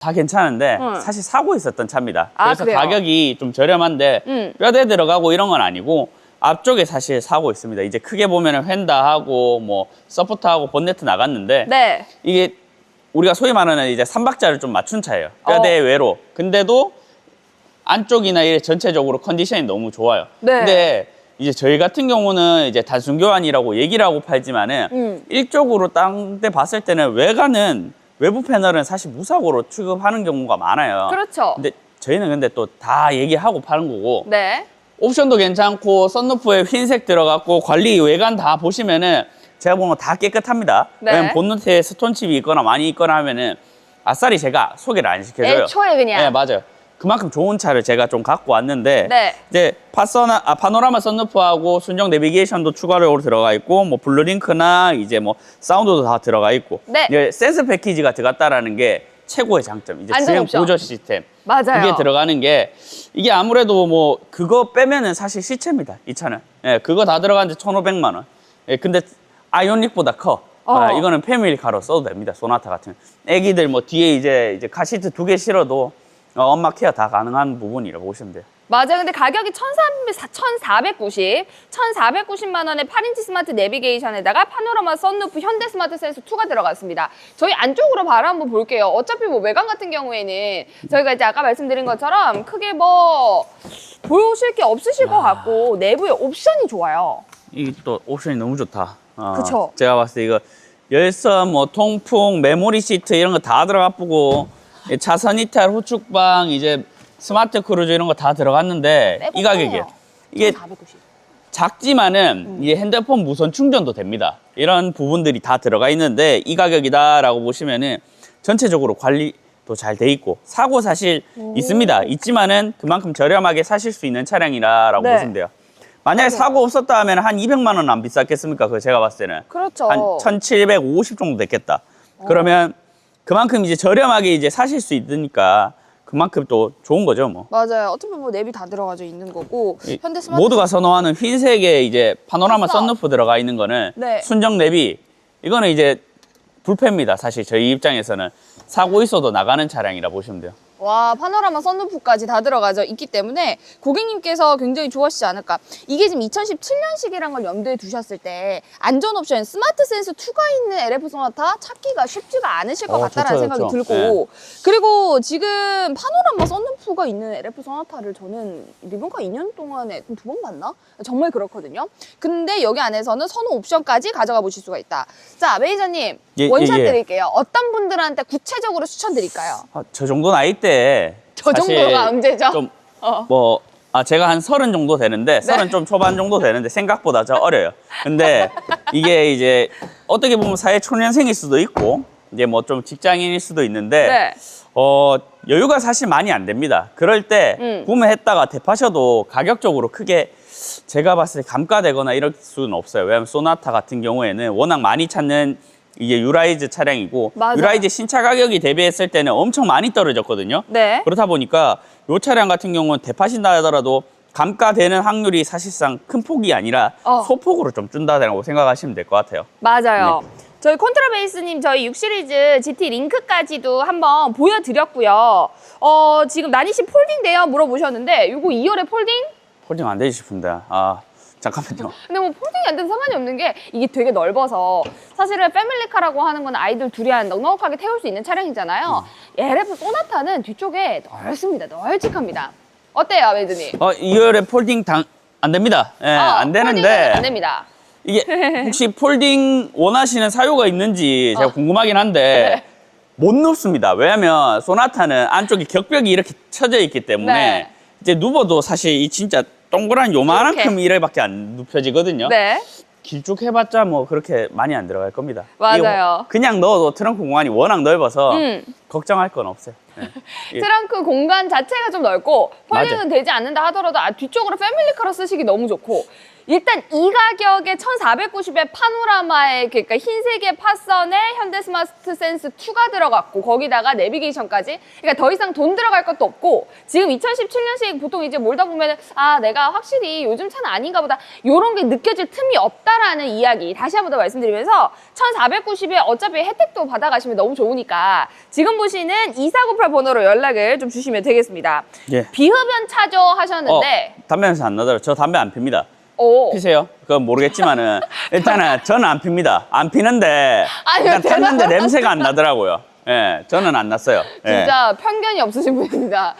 다 괜찮은데 응. 사실 사고 있었던 차입니다. 아, 그래서 그래요? 가격이 좀 저렴한데 음. 뼈대 들어가고 이런 건 아니고 앞쪽에 사실 사고 있습니다. 이제 크게 보면은 휀다하고 뭐 서포터하고 본네트 나갔는데 네. 이게 우리가 소위 말하는 이제 삼박자를 좀 맞춘 차예요. 뼈대 어. 외로. 근데도 안쪽이나 이래 전체적으로 컨디션이 너무 좋아요. 네. 근데 이제 저희 같은 경우는 이제 단순 교환이라고 얘기를 하고 팔지만은 음. 일적으로 딴데 봤을 때는 외관은 외부 패널은 사실 무사고로 취급하는 경우가 많아요. 그렇죠. 근데 저희는 근데 또 다 얘기하고 파는 거고 네. 옵션도 괜찮고 썬루프에 흰색 들어갔고 관리 외관 다 보시면은 제가 거다 깨끗합니다. 네. 왜냐면 본네트에 스톤칩이 있거나 많이 있거나 하면은 아싸리 제가 소개를 안 시켜줘요. 애초에 그냥. 네, 맞아요. 그만큼 좋은 차를 제가 좀 갖고 왔는데 네. 이제 파서나 아, 파노라마 썬루프하고 순정 내비게이션도 추가적으로 들어가 있고 뭐 블루링크나 이제 뭐 사운드도 다 들어가 있고 네. 이제 센스 패키지가 들어갔다라는 게 최고의 장점. 이제 주행. 보조 시스템. 맞아요. 그게 들어가는 게 이게 아무래도 뭐 그거 빼면은 사실 시체입니다. 이 차는. 예, 그거 다 들어가는데 1,500만 원. 예, 근데 아이오닉보다 커. 어. 아, 이거는 패밀리카로 써도 됩니다. 소나타 같은. 애기들 뭐 뒤에 이제 이제 카시트 두 개 실어도 어, 엄마 케어 다 가능한 부분이라고 보시면 돼요. 맞아요. 근데 가격이 1,490, 1,490만 원에 8인치 스마트 내비게이션에다가 파노라마 썬루프 현대 스마트 센서 2가 들어갔습니다. 저희 안쪽으로 바로 한번 볼게요. 어차피 뭐 외관 같은 경우에는 저희가 이제 아까 말씀드린 것처럼 크게 뭐 보실 게 없으실 것 같고 내부에 옵션이 좋아요. 이게 또 옵션이 너무 좋다. 어, 그쵸. 제가 봤을 때 이거 열선, 뭐 통풍, 메모리 시트 이런 거 다 들어가쁘고 차선 이탈, 후축방, 이제 스마트 크루즈 이런 거 다 들어갔는데 이 가격이에요. 이게 490. 작지만은 음. 이게 핸드폰 무선 충전도 됩니다. 이런 부분들이 다 들어가 있는데 이 가격이다라고 보시면은 전체적으로 관리도 잘 돼 있고 사고 사실 있습니다. 있지만은 그만큼 저렴하게 사실 수 있는 차량이라고 네. 보시면 돼요. 만약에 사고 없었다 하면 한 200만 원 안 비쌌겠습니까? 그 제가 봤을 때는 그렇죠. 한 1,750 정도 됐겠다. 그러면 그만큼 이제 저렴하게 이제 사실 수 있으니까 그만큼 또 좋은 거죠, 뭐. 맞아요. 어차피 뭐 내비 다 들어가져 있는 거고 이 현대 스마트 모두가 선호하는 흰색에 이제 파노라마 썬. 썬루프 들어가 있는 거는 네. 순정 내비 이거는 이제 불패입니다. 사실 저희 입장에서는 사고 있어도 나가는 차량이라 보시면 돼요. 와 파노라마 썬루프까지 다 들어가져 있기 때문에 고객님께서 굉장히 좋아하시지 않을까 이게 지금 2017년식이란 걸 염두에 두셨을 때 안전 옵션 스마트 센스 2가 있는 LF 소나타 찾기가 쉽지가 않으실 것 어, 같다라는 좋죠, 생각이 좋죠. 들고 그리고 지금 파노라마 썬루프가 있는 LF 소나타를 저는 리본카 2년 동안에 두 번 봤나? 정말 그렇거든요 근데 여기 안에서는 선호 옵션까지 가져가 보실 수가 있다 자 매니저님 예, 원샷 예, 예. 드릴게요 어떤 분들한테 구체적으로 추천드릴까요? 아, 저 정도 나이 때저 사실 정도가 언제죠? 좀 어. 뭐, 아, 제가 한 서른 정도 되는데, 서른 좀 초반 정도 되는데, 생각보다 저 어려요. 근데 이게 이제 어떻게 보면 사회 초년생일 수도 있고, 이제 뭐 좀 직장인일 수도 있는데, 네. 어, 여유가 사실 많이 안 됩니다. 그럴 때 음. 구매했다가 대파셔도 가격적으로 크게 제가 봤을 때 감가되거나 이럴 수는 없어요. 왜냐하면 소나타 같은 경우에는 워낙 많이 찾는 이게 유라이즈 차량이고 맞아요. 유라이즈 신차 가격이 대비했을 때는 엄청 많이 떨어졌거든요. 네. 그렇다 보니까 이 차량 같은 경우는 대파신다 하더라도 감가되는 확률이 사실상 큰 폭이 아니라 어. 소폭으로 좀 준다고 생각하시면 될 것 같아요. 맞아요. 네. 저희 콘트라베이스님 저희 6 시리즈 GT 링크까지도 한번 보여드렸고요. 어, 지금 나니씨 폴딩 돼요? 물어보셨는데 이거 2열에 폴딩? 홀딩 안 되지 싶은데 아 잠깐만요. 근데 뭐 폴딩이 안 돼도 상관이 없는 게 이게 되게 넓어서 사실은 패밀리카라고 하는 건 아이들 둘이 한 넉넉하게 태울 수 있는 차량이잖아요. 음. LF 소나타는 뒤쪽에 넓습니다. 널찍합니다. 어때요, 매드님? 어, 2열에 폴딩 당, 안 됩니다. 예, 어, 안 되는데. 폴딩은 안 됩니다. 이게 혹시 폴딩 원하시는 사유가 있는지 제가 어. 궁금하긴 한데 네. 못 눕습니다. 왜냐하면 소나타는 안쪽에 격벽이 이렇게 쳐져 있기 때문에 네. 이제 누워도 사실 이 진짜 동그란 요만큼 이렇게. 이래밖에 안 눕혀지거든요. 네. 길쭉 해봤자 뭐 그렇게 많이 안 들어갈 겁니다. 맞아요. 그냥 넣어도 트렁크 공간이 워낙 넓어서 음. 걱정할 건 없어요. 네. 예. 트렁크 공간 자체가 좀 넓고 맞아요. 되지 않는다 하더라도 아, 뒤쪽으로 패밀리카로 쓰시기 너무 좋고 일단 이 가격에 1,490에 파노라마에 그러니까 흰색의 파선에 현대 스마트 센스 2가 들어갔고 거기다가 내비게이션까지 그러니까 더 이상 돈 들어갈 것도 없고 지금 2017년식 보통 이제 몰다 보면 아 내가 확실히 요즘 차는 아닌가 보다 요런 게 느껴질 틈이 없다라는 이야기 다시 한 번 더 말씀드리면서 1,490에 어차피 혜택도 받아가시면 너무 좋으니까 지금 보시는 2498 번호로 연락을 좀 주시면 되겠습니다. 예. 비흡연 차죠 하셨는데 어, 담배 냄새 안 나더라고요. 저 담배 안 핍니다. 오. 피세요? 그건 모르겠지만은 일단은 저는 안 핍니다. 안 피는데 아니요, 일단 폈는데 대단하다. 냄새가 안 나더라고요. 예, 저는 안 났어요. 예. 진짜 편견이 없으신 분입니다.